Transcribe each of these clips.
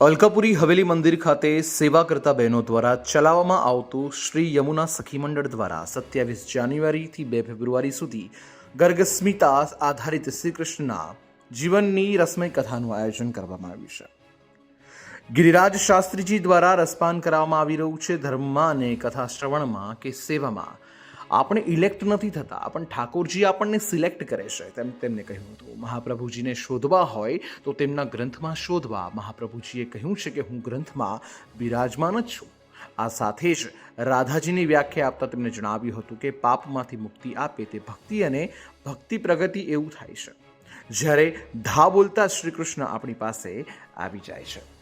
અલકાપુરી હવેલી મંદિર ખાતે સેવા કરતા બહેનો દ્વારા ચલાવવામાં આવતું શ્રી યમુના સખી મંડળ દ્વારા સત્યાવીસ જાન્યુઆરીથી બે ફેબ્રુઆરી સુધી ગર્ગસ્મિતા આધારિત શ્રી કૃષ્ણના જીવનની રસમય કથાનું આયોજન કરવામાં આવ્યું છે. ગિરિરાજ શાસ્ત્રીજી દ્વારા રસપાન કરાવવામાં આવી રહ્યું છે ધર્મમાં અને કથા શ્રવણમાં કે સેવામાં. આપણે ઇલેક્ટ નથી થતા. પણ ઠાકોરજી આપણને સિલેક્ટ કરે છે. તેમ તેમને કહ્યું હતું. મહાપ્રભુજીને શોધવા હોય તો તેમના ગ્રંથમાં શોધવા. મહાપ્રભુજીએ કહ્યું છે કે હું ગ્રંથમાં બિરાજમાન જ છું. આ સાથે જ રાધાજીની વ્યાખ્યા આપતા તેમણે જણાવ્યું હતું કે પાપમાંથી મુક્તિ આપે તે ભક્તિ અને ભક્તિ પ્રગતિ એવું થાય છે. જ્યારે ધા બોલતા શ્રી કૃષ્ણ આપણી પાસે આવી જાય છે.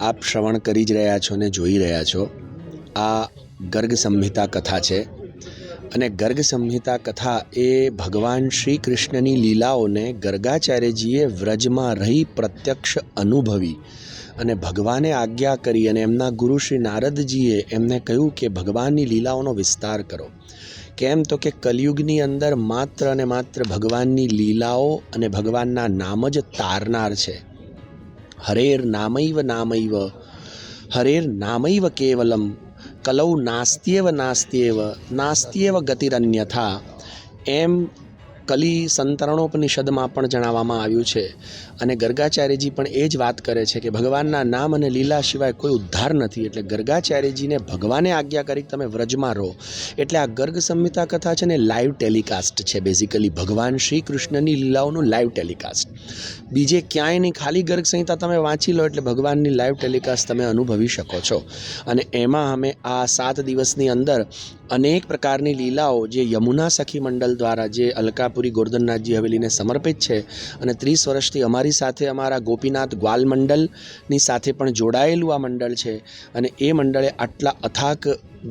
આપ શ્રવણ કરી જ રહ્યા છો ને જોઈ રહ્યા છો. આ ગર્ગ સંહિતા કથા છે. અને ગર્ગ સંહિતા કથા એ ભગવાન શ્રી કૃષ્ણની લીલાઓને ગર્ગાચાર્યજીએ વ્રજમાં રહી પ્રત્યક્ષ અનુભવી અને ભગવાને આજ્ઞા કરી અને એમના ગુરુ શ્રી નારદજીએ એમને કહ્યું કે ભગવાનની લીલાઓનો વિસ્તાર કરો. કેમ? તો કે કલયુગની અંદર માત્ર અને માત્ર ભગવાનની લીલાઓ અને ભગવાનના નામ જ તારનાર છે. હરેર નામૈવ નામૈવ, હરેર નામૈવ કેવલમ કલૌ નાસ્ત્યેવ નાસ્ત્યેવ નાસ્ત્યેવ ગતિરન્યથા એમ કલી સંતરણોપનિષદમાં પણ જણાવવામાં આવ્યું છે અને ગર્ગાચાર્યજી પણ એ જ વાત કરે છે કે ભગવાનના નામ અને લીલા સિવાય કોઈ ઉદ્ધાર નથી એટલે ગર્ગાચાર્યજીને ભગવાને આજ્ઞા કરી તમે વ્રજમાં રહો એટલે આ ગર્ગ સંહિતા કથા છે ને લાઈવ ટેલિકાસ્ટ છે બેઝિકલી ભગવાન શ્રી કૃષ્ણની લીલાઓનું લાઈવ ટેલિકાસ્ટ બીજે ક્યાંય નહીં, ખાલી ગર્ગ સંહિતા તમે વાંચી લો એટલે ભગવાનની લાઈવ ટેલિકાસ્ટ તમે અનુભવી શકો છો. અને એમાં અમે આ સાત દિવસની અંદર અનેક પ્રકારની લીલાઓ જે યમુના સખી મંડળ દ્વારા જે અલકાપુરી ગોરધનનાથજી હવેલીને સમર્પિત છે અને ત્રીસ વર્ષથી અમારી સાથે અમારા ગોપીનાથ ગ્વાલ મંડળની સાથે પણ જોડાયેલું આ મંડળ છે અને એ મંડળે આટલા અથાક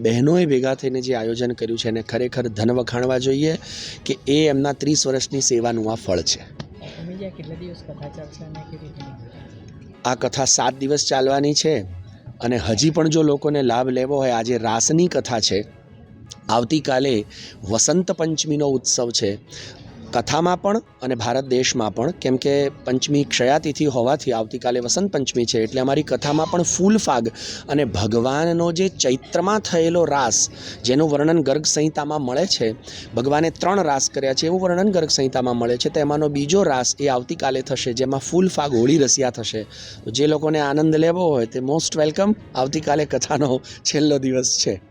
બહેનોએ ભેગા થઈને જે આયોજન કર્યું છે એને ખરેખર ધન વખાણવા જોઈએ કે એ એમના ત્રીસ વર્ષની સેવાનું આ ફળ છે. આ કથા સાત દિવસ ચાલવાની છે અને હજી પણ જો લોકોને લાભ લેવો હોય, આજે રાસની કથા છે. આવતીકાલે વસંત પંચમીનો ઉત્સવ છે. કથામાં પણ અને ભારત દેશમાં પણ, કેમ કે પંચમી ક્ષયાતિથિ હોવાથી આવતીકાલે વસંત પંચમી છે, એટલે અમારી કથામાં પણ ફૂલ ફાગ અને ભગવાનનો જે ચૈત્રમાં થયેલો રાસ, જેનું વર્ણન ગર્ગ સંહિતામાં મળે છે, ભગવાને ત્રણ રાસ કર્યા છે, એવું વર્ણન ગર્ગ સંહિતામાં મળે છે તેમાંનો બીજો રાસ એ આવતીકાલે થશે, જેમાં ફૂલ ફાગ, હોળી રસિયા થશે. જે લોકોને આનંદ લેવો હોય તે મોસ્ટ વેલકમ આવતીકાલે કથાનો છેલ્લો દિવસ છે.